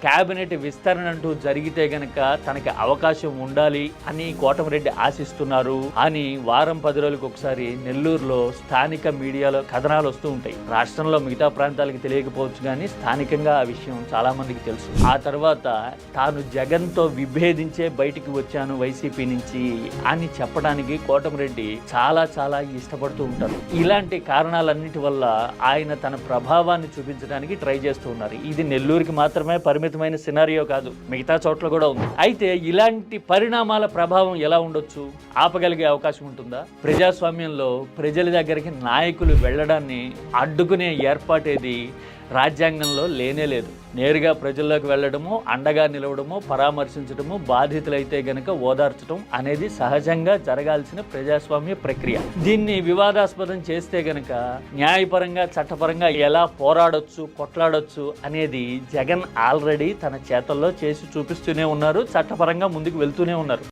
Cabinet విస్తరణ అంటూ జరిగితే గనక తనకి అవకాశం ఉండాలి అని కోటమిరెడ్డి ఆశిస్తున్నారు. అని వారం పది రోజులకు ఒకసారి నెల్లూరులో స్థానిక మీడియాలో కథనాలు వస్తూ ఉంటాయి. రాష్ట్రంలో మిగతా ప్రాంతాలకు తెలియకపోవచ్చు కానీ స్థానికంగా ఆ విషయం చాలా మందికి తెలుసు. ఆ తర్వాత తాను జగన్తో విభేదించే బయటికి వచ్చాను వైసీపీ నుంచి అని చెప్పడానికి కోటమిరెడ్డి చాలా చాలా ఇష్టపడుతూ ఉంటారు. ఇలాంటి కారణాలన్నిటి వల్ల ఆయన తన ప్రభావాన్ని చూపించడానికి ట్రై చేస్తూ ఉన్నారు. ఇది నెల్లూరుకి మాత్రమే పరిమితం పరిమితమైన సినారియో కాదు. మిగతా చోట్ల కూడా ఉంది. అయితే ఇలాంటి పరిణామాల ప్రభావం ఎలా ఉండొచ్చు? ఆపగలిగే అవకాశం ఉంటుందా? ప్రజాస్వామ్యంలో ప్రజల దగ్గరికి నాయకులు వెళ్ళడాన్ని అడ్డుకునే ఏర్పాటేది రాజ్యాంగంలో లేనే లేదు. నేరుగా ప్రజల్లోకి వెళ్ళడము అండగా నిలవడము పరామర్శించడము బాధితులైతే గనక ఓదార్చడం అనేది సహజంగా జరగాల్సిన ప్రజాస్వామ్య ప్రక్రియ. దీన్ని వివాదాస్పదం చేస్తే గనక న్యాయపరంగా చట్టపరంగా ఎలా పోరాడొచ్చు కొట్లాడొచ్చు అనేది జగన్ ఆల్రెడీ తన చేతల్లో చేసి చూపిస్తూనే ఉన్నారు చట్టపరంగా ముందుకు వెళ్తూనే ఉన్నారు.